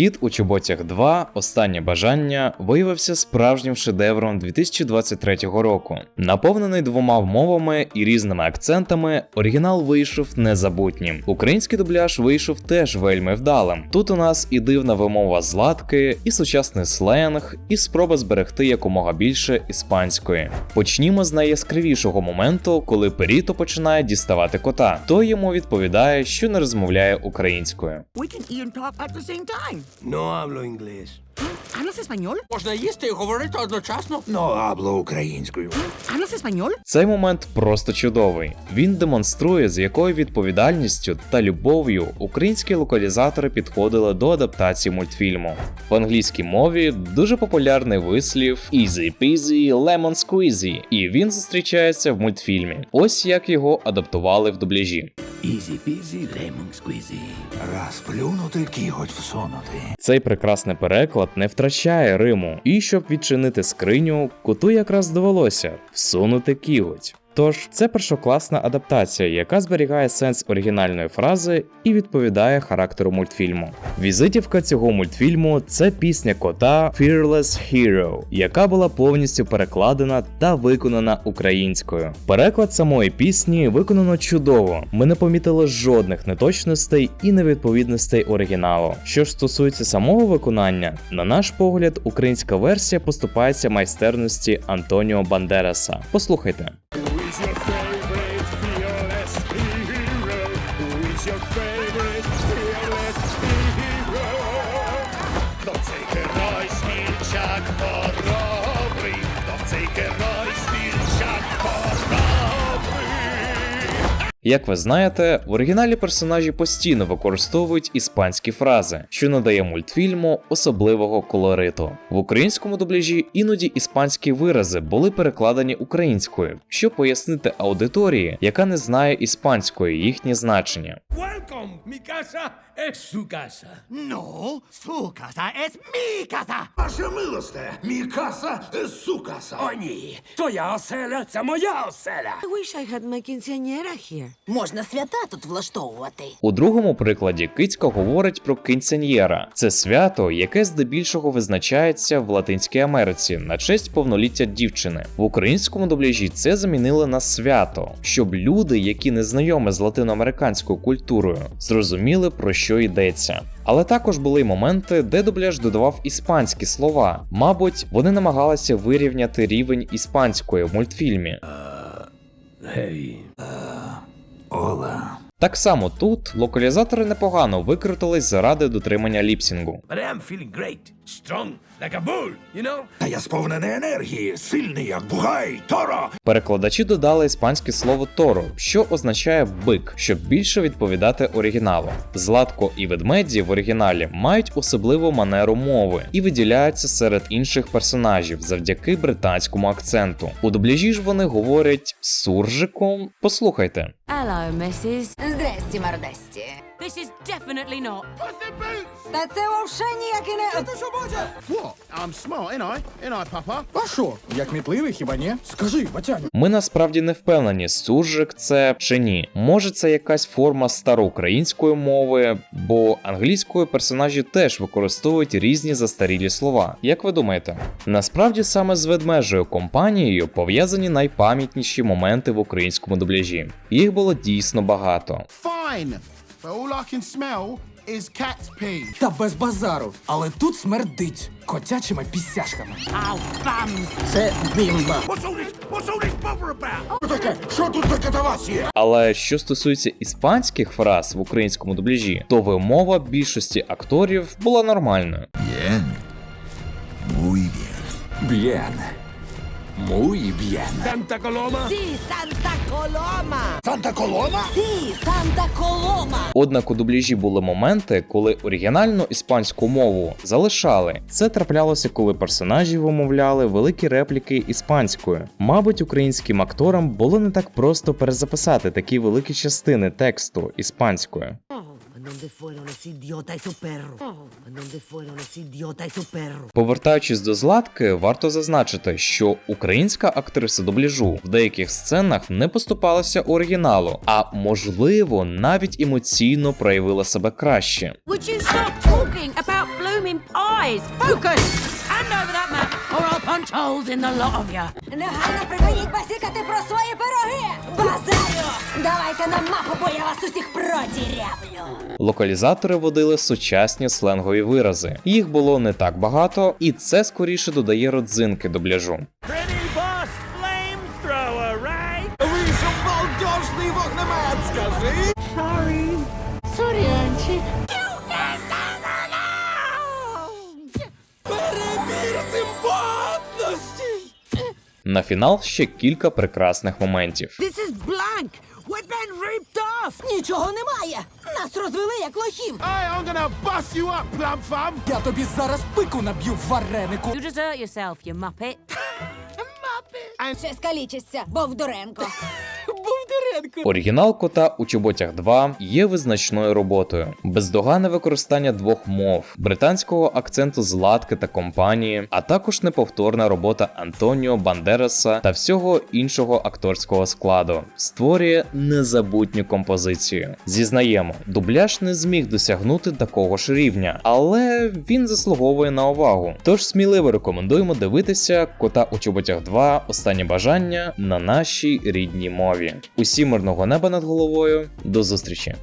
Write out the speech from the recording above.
Кіт у чоботях 2. Останнє бажання виявився справжнім шедевром 2023 року. Наповнений двома мовами і різними акцентами, оригінал вийшов незабутнім. Український дубляж вийшов теж вельми вдалим. Тут у нас і дивна вимова златки, і сучасний сленг, і спроба зберегти якомога більше іспанської. Почнімо з найяскравішого моменту, коли Періто починає діставати кота. Той йому відповідає, що не розмовляє українською. We can eat talk at the same time. No hablo inglés. ¿Hablas español? Можна їсти і говорити одночасно. No hablo українською. ¿Hablas español? Цей момент просто чудовий. Він демонструє, з якою відповідальністю та любов'ю українські локалізатори підходили до адаптації мультфільму. В англійській мові дуже популярний вислів Easy peasy lemon squeezy, і він зустрічається в мультфільмі. Ось як його адаптували в дубляжі. Easy peasy, lemon squeezy. Раз плюнути, кіготь всунути. Цей прекрасний переклад не втрачає Риму, і щоб відчинити скриню, коту якраз довелося всунути кіготь. Тож це першокласна адаптація, яка зберігає сенс оригінальної фрази і відповідає характеру мультфільму. Візитівка цього мультфільму це пісня кота Fearless Hero, яка була повністю перекладена та виконана українською. Переклад самої пісні виконано чудово. Ми не помітили жодних неточностей і невідповідностей оригіналу. Що ж стосується самого виконання, на наш погляд, українська версія поступається майстерності Антоніо Бандераса. Послухайте. Who is your favorite fearless hero? Who is your favorite Як ви знаєте, в оригіналі персонажі постійно використовують іспанські фрази, що надає мультфільму особливого колориту. В українському дубляжі іноді іспанські вирази були перекладені українською, щоб пояснити аудиторії, яка не знає іспанської їхнє значення. Welcome, mi casa es su casa. No, su casa es mi casa. Ваше милосте, мій каса, е, сукаса. О, ні. Твоя оселя це моя оселя. I wish I had my quinceañera here. Можна свята тут влаштовувати. У другому прикладі кицька говорить про кинценьєра. Це свято, яке здебільшого визначається в Латинській Америці на честь повноліття дівчини. В українському дубляжі це замінили на свято, щоб люди, які не знайомі з латиноамериканською культурою, зрозуміли про що йдеться. Але також були моменти, де дубляж додавав іспанські слова. Мабуть, вони намагалися вирівняти рівень іспанської в мультфільмі. Гей. Ола. Так само тут локалізатори непогано викрутились заради дотримання ліпсінгу. Та я сповнений енергії, сильний як бугай, торо. Перекладачі додали іспанське слово торо, що означає бик, щоб більше відповідати оригіналу. Златко і ведмеді в оригіналі мають особливу манеру мови і виділяються серед інших персонажів завдяки британському акценту. У дубляжі ж вони говорять суржиком. Послухайте. Hello, Mrs. Здрасті, мордасті. This is definitely not. Та це вовше ніякий не... What? I'm smart, ain't I? Ain't I, Papa? А що? Я кмітливий, хіба ні? Скажи, батяню. Ми насправді не впевнені, суржик це чи ні. Може, це якась форма староукраїнської мови, бо англійською персонажі теж використовують різні застарілі слова. Як ви думаєте? Насправді саме з ведмежою компанією пов'язані найпам'ятніші моменти в українському дубляжі. Їх було дійсно багато. Fine. But all I can smell is cat's pee. Та без базару, але тут смердить котячими пісяшками. Це бімба. Але що стосується іспанських фраз в українському дубляжі, то вимова більшості акторів була нормальною. Bien. Muy bien. Б'єн. Muy б'єн. Santa Coloma? Сі, Санта Колома! Санта Колома? Сі, Санта Колома! Однак у дубляжі були моменти, коли оригінальну іспанську мову залишали. Це траплялося, коли персонажі вимовляли великі репліки іспанською. Мабуть, українським акторам було не так просто перезаписати такі великі частини тексту іспанською. ¿A dónde fueron ese idiota y su perro? ¿A dónde fueron ese idiota y su perro? Повертаючись до златки, варто зазначити, що українська актриса дубляжу в деяких сценах не поступалася оригіналу, а можливо навіть емоційно проявила себе краще. Would you stop talking about blue flaming eyes. Focus! Hand over that map, or I'll punch holes in the lot of you. Негайно припиніть басікати про свої пироги! Давайте на мапу, бо я вас усіх продірявлю! Локалізатори водили сучасні сленгові вирази. Їх було не так багато, і це скоріше додає родзинки дубляжу. Pretty boss? На фінал ще кілька прекрасних моментів. This is blank! We've been ripped off! Нічого немає! Нас розвели як лохів! Hey, I'm gonna bust you up, plum fam! Я тобі зараз пику наб'ю в варенику. You desert yourself, you muppet. Ще скалічишся, Бовдуренко! Оригінал кота у чоботях 2 є визначною роботою, бездоганне використання двох мов, британського акценту златки та компанії, а також неповторна робота Антоніо Бандераса та всього іншого акторського складу, створює незабутню композицію. Зізнаємо, дубляж не зміг досягнути такого ж рівня, але він заслуговує на увагу. Тож сміливо рекомендуємо дивитися кота у чоботях 2 Останнє бажання на нашій рідній мові. Усі мирного неба над головою. До зустрічі!